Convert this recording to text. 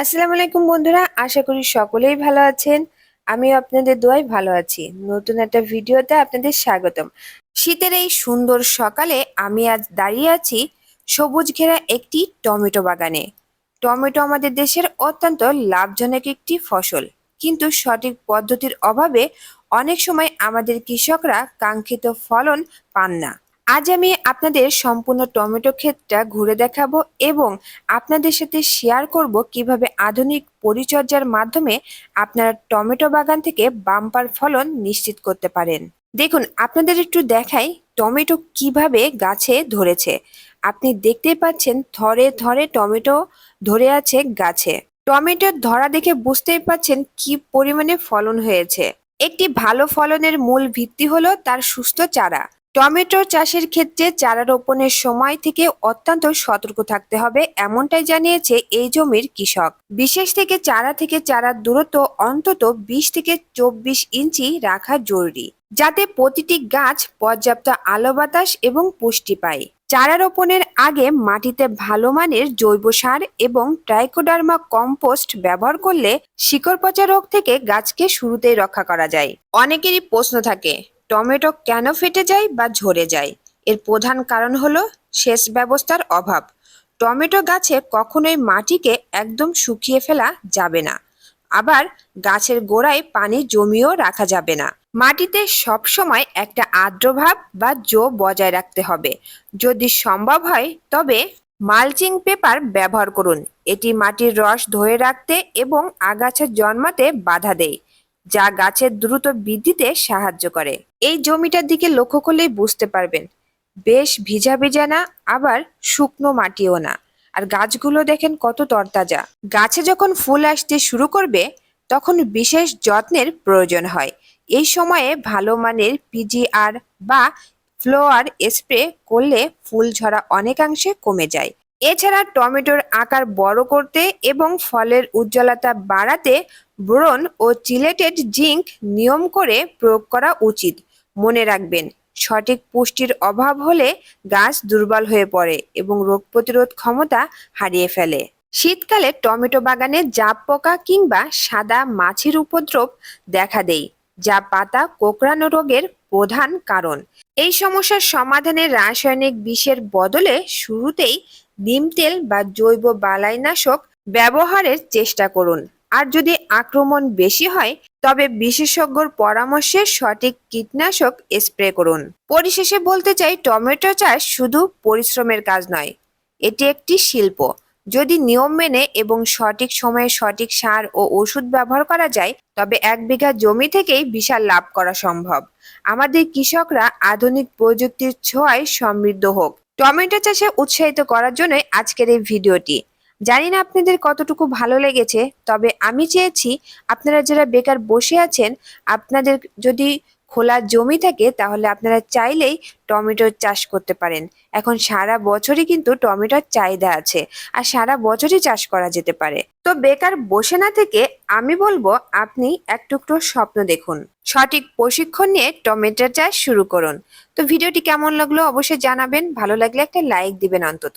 আসসালামু আলাইকুম বন্ধুরা, আশা করি সকলেই ভালো আছেন। আমি আপনাদের দোয়াই ভালো আছি। নতুন একটা ভিডিওতে আপনাদের স্বাগতম। শীতের এই সুন্দর সকালে আমি আজ দাঁড়িয়ে আছি সবুজ ঘেরা একটি টমেটো বাগানে। টমেটো আমাদের দেশের অত্যন্ত লাভজনক একটি ফসল। কিন্তু সঠিক পদ্ধতির অভাবে অনেক সময় আমাদের কৃষকরা কাঙ্ক্ষিত ফলন পান না। আজ আমি আপনাদের সম্পূর্ণ টমেটো ক্ষেতটা ঘুরে দেখাবো এবং আপনাদের সাথে শেয়ার করব কীভাবে আধুনিক পরিচর্যার মাধ্যমে আপনারা টমেটো বাগান থেকে বাম্পার ফলন নিশ্চিত করতে পারেন। দেখুন, আপনাদের একটু দেখাই টমেটো কীভাবে গাছে ধরেছে। আপনি দেখতেই পাচ্ছেন থরে থরে টমেটো ধরে আছে গাছে। টমেটোর ধরা দেখে বুঝতেই পাচ্ছেন কি পরিমাণে ফলন হয়েছে। একটি ভালো ফলনের মূল ভিত্তি হলো তার সুস্থ চারা। টমেটো চাষের ক্ষেত্রে চারা রোপণের সময় থেকে অত্যন্ত সতর্ক থাকতে হবে, এমনটাই জানিয়েছে এই জমির কৃষক। বিশেষ থেকে চারা থেকে চারার দূরত্ব অন্তত বিশ থেকে চব্বিশ ইঞ্চি রাখা জরুরি, যাতে প্রতিটি গাছ পর্যাপ্ত আলো বাতাস এবং পুষ্টি পায়। চারা রোপণের আগে মাটিতে ভালো মানের জৈব সার এবং ট্রাইকোডার্মা কম্পোস্ট ব্যবহার করলে শিকড় পচা রোগ থেকে গাছকে শুরুতেই রক্ষা করা যায়। অনেকেরই প্রশ্ন থাকে টমেটো কেন ফেটে যায় বা ঝরে যায়? এর প্রধান কারণ হলো সেচ ব্যবস্থার অভাব। টমেটো গাছে কখনোই মাটিকে একদম শুকিয়ে ফেলা যাবে না। আবার গাছের গোড়ায় পানি জমিয়েও রাখা যাবে না। মাটিতে সবসময় একটা আর্দ্রভাব বা জো বজায় রাখতে হবে। যদি সম্ভব হয়, তবে মালচিং পেপার ব্যবহার করুন। এটি মাটির রস ধরে রাখতে এবং আগাছা জন্মাতে বাধা দেয়। যা গাছের দ্রুত বৃদ্ধিতে সাহায্য করে। এই জমিটার দিকে লক্ষ্য করলেই বুঝতে পারবেন, বেশ ভিজা ভিজা না, আবার শুকনো মাটিও না। আর গাছগুলো দেখেন কত তরতাজা। গাছে যখন ফুল আসতে শুরু করবে, তখন বিশেষ যত্নের প্রয়োজন হয়। এই সময়ে ভালো মানের পিজিআর বা ফ্লোয়ার স্প্রে করলে ফুল ঝরা অনেকাংশে কমে যায়। এছাড়া টমেটোর আকার বড় করতে এবং ফলের উজ্জ্বলতা বাড়াতে ব্রোন ও চিলেটেড জিঙ্ক নিয়ম করে প্রয়োগ করা উচিত। মনে রাখবেন, সঠিক পুষ্টির অভাব হলে গাছ দুর্বল হয়ে পড়ে এবং রোগ প্রতিরোধ ক্ষমতা হারিয়ে ফেলে। শীতকালে টমেটো বাগানে জাপ পোকা কিংবা সাদা মাছির উপদ্রব দেখা দেয়, যা পাতা কোঁকড়ানো রোগের প্রধান কারণ। এই সমস্যার সমাধানে রাসায়নিক বিষের বদলে শুরুতেই নিম তেল বা জৈব বালাইনাশক ব্যবহারের চেষ্টা করুন। আর যদি আক্রমণ বেশি হয়, তবে বিশেষজ্ঞর পরামর্শে সঠিক কীটনাশক স্প্রে করুন। পরিশেষে বলতে চাই, টমেটো চাষ শুধু পরিশ্রমের কাজ নয়, এটি একটি শিল্প। যদি নিয়ম মেনে এবং সঠিক সময়ে সঠিক সার ও ওষুধ ব্যবহার করা যায়, তবে এক বিঘা জমি থেকেই বিশাল লাভ করা সম্ভব। আমাদের কৃষকরা আধুনিক প্রযুক্তির ছোঁয়ায় সমৃদ্ধ হোক। টমেটো চাষে উৎসাহিত করার জন্যই আজকের এই ভিডিওটি। জানি না আপনাদের কতটুকু ভালো লেগেছে, তবে আমি চেয়েছি আপনারা যারা বেকার বসে আছেন, আপনাদের যদি খোলা জমি থাকে, তাহলে আপনারা চাইলেই টমেটোর চাষ করতে পারেন। এখন সারা বছরই কিন্তু টমেটোর চাহিদা আছে, আর সারা বছরই চাষ করা যেতে পারে। তো বেকার বসে না থেকে আমি বলব, আপনি এক টুকরো স্বপ্ন দেখুন। সঠিক প্রশিক্ষণ নিয়ে টমেটোর চাষ শুরু করুন। তো ভিডিওটি কেমন লাগল অবশ্যই জানাবেন, ভালো লাগলে একটা লাইক দিবেন অন্তত।